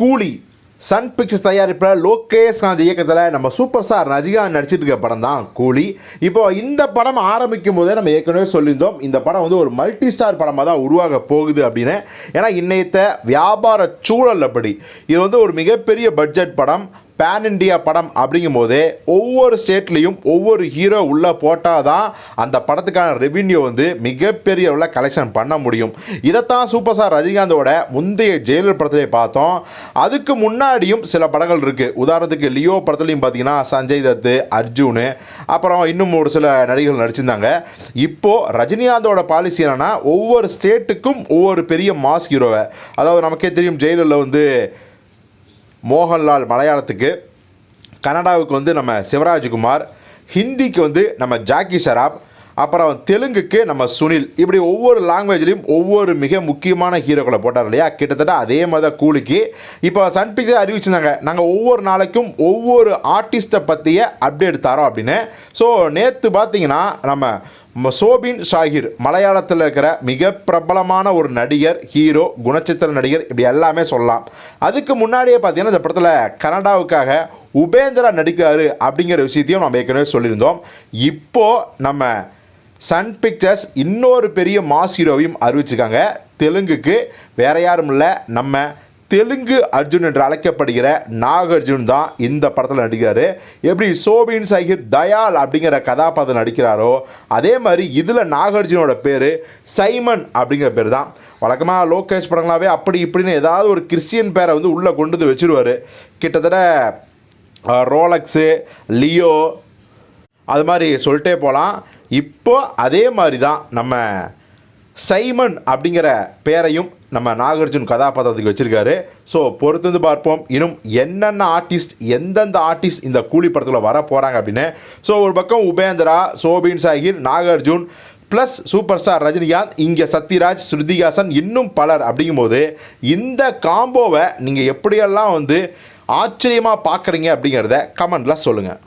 கூலி Sun pictures தயாரிப்பில் லோகேஷ் காந்த் இயக்கத்தில் நம்ம சூப்பர் ஸ்டார் ரஜினிகாந்த் நடிச்சிட்டு இருக்க படம் தான் கூலி. இப்போ இந்த படம் ஆரம்பிக்கும் போதே நம்ம ஏற்கனவே சொல்லியிருந்தோம் இந்த படம் வந்து ஒரு மல்டி ஸ்டார் படமாக தான் உருவாக போகுது அப்படின்னு. ஏன்னா இன்னைத்த வியாபார சூழல் அப்படி. இது வந்து ஒரு மிகப்பெரிய பட்ஜெட் படம். பேன் இண்டியா படம் அப்படிங்கும் போதே ஒவ்வொரு ஸ்டேட்லேயும் ஒவ்வொரு ஹீரோ உள்ளே போட்டால் தான் அந்த படத்துக்கான ரெவின்யூ வந்து மிகப்பெரிய அளவில் கலெக்ஷன் பண்ண முடியும். இதைத்தான் சூப்பர் ஸ்டார் ரஜினிகாந்தோட முந்தைய ஜெயிலர் படத்திலே பார்த்தோம். அதுக்கு முன்னாடியும் சில படங்கள் இருக்குது உதாரணத்துக்கு லியோ படத்துலையும் பார்த்தீங்கன்னா சஞ்சய் தத்து அர்ஜுனு அப்புறம் இன்னும் ஒரு சில நடிகர்கள் நடிச்சிருந்தாங்க. இப்போது ரஜினிகாந்தோட பாலிசி என்னென்னா ஒவ்வொரு ஸ்டேட்டுக்கும் ஒவ்வொரு பெரிய மாஸ் ஹீரோவை அதாவது நமக்கே தெரியும் ஜெயிலரில் வந்து மோகன்லால் மலையாளத்துக்கு கன்னடாவுக்கு வந்து நம்ம சிவராஜ்குமார் ஹிந்திக்கு வந்து நம்ம ஜாக்கி ஷராப் அப்புறம் தெலுங்குக்கு நம்ம சுனில். இப்படி ஒவ்வொரு லாங்குவேஜ்லேயும் ஒவ்வொரு மிக முக்கியமான ஹீரோக்களை போட்டார் இல்லையா? கிட்டத்தட்ட அதே மாதிரி தான் கூலிக்கு. இப்போ சன் பிக்சர் அறிவிச்சிருந்தாங்க நாங்கள் ஒவ்வொரு நாளைக்கும் ஒவ்வொரு ஆர்டிஸ்ட்டை பற்றிய அப்டேட் தரோம் அப்படின்னு. ஸோ நேற்று பார்த்தீங்கன்னா நம்ம ம- சோபின் ஷாகிர் மலையாளத்தில் இருக்கிற மிக பிரபலமான ஒரு நடிகர் ஹீரோ குணச்சித்திர நடிகர் இப்படி எல்லாமே சொல்லலாம். அதுக்கு முன்னாடியே பார்த்தீங்கன்னா இந்த படத்தில் கனடாவுக்காக உபேந்திரா நடிக்கிறாரு அப்படிங்கிற விஷயத்தையும் நம்ம ஏற்கனவே சொல்லியிருந்தோம். இப்போது நம்ம சன் பிக்சர்ஸ் இன்னொரு பெரிய மாஸ் ஹீரோவையும் அறிவிச்சிருக்காங்க. தெலுங்குக்கு வேற யாரும் இல்லை. நம்ம தெலுங்கு அர்ஜுன் என்று அழைக்கப்படுகிற நாகார்ஜுன் தான் இந்த படத்தில் நடிக்கிறாரு. எப்படி சோபின் சைகிர் தயால் அப்படிங்கிற கதாபாத்திரம் நடிக்கிறாரோ அதே மாதிரி இதில் நாகார்ஜுனோட பேர் சைமன் அப்படிங்கிற பேர் தான். வழக்கமாக லோகேஷ் படங்களாகவே அப்படி இப்படின்னு ஏதாவது ஒரு கிறிஸ்டியன் பேரை வந்து உள்ளே கொண்டு வந்து வச்சுருவார். கிட்டத்தட்ட ரோலக்ஸு லியோ அது மாதிரி சொல்லிட்டே போகலாம் இப்போ அதே மாதிரி தான் நம்ம சைமன் அப்படிங்கிற பேரையும் நம்ம நாகார்ஜுன் கதாபாத்திரத்துக்கு வச்சுருக்காரு. ஸோ பொறுத்திருந்து பார்ப்போம். இன்னும் என்னென்ன ஆர்டிஸ்ட் எந்தெந்த ஆர்டிஸ்ட் இந்த கூலி படத்தில் வர போகிறாங்க அப்படின்னு. ஸோ ஒரு பக்கம் Upendra Soubin Shahir Nagarjun plus super star Rajinikanth இங்கே சத்யராஜ் ஸ்ருதிகாசன் இன்னும் பலர் அப்படிங்கும்போது இந்த காம்போவை நீங்கள் எப்படியெல்லாம் வந்து ஆச்சரியமாக பார்க்குறீங்க அப்படிங்கிறத கமெண்டில் சொல்லுங்கள்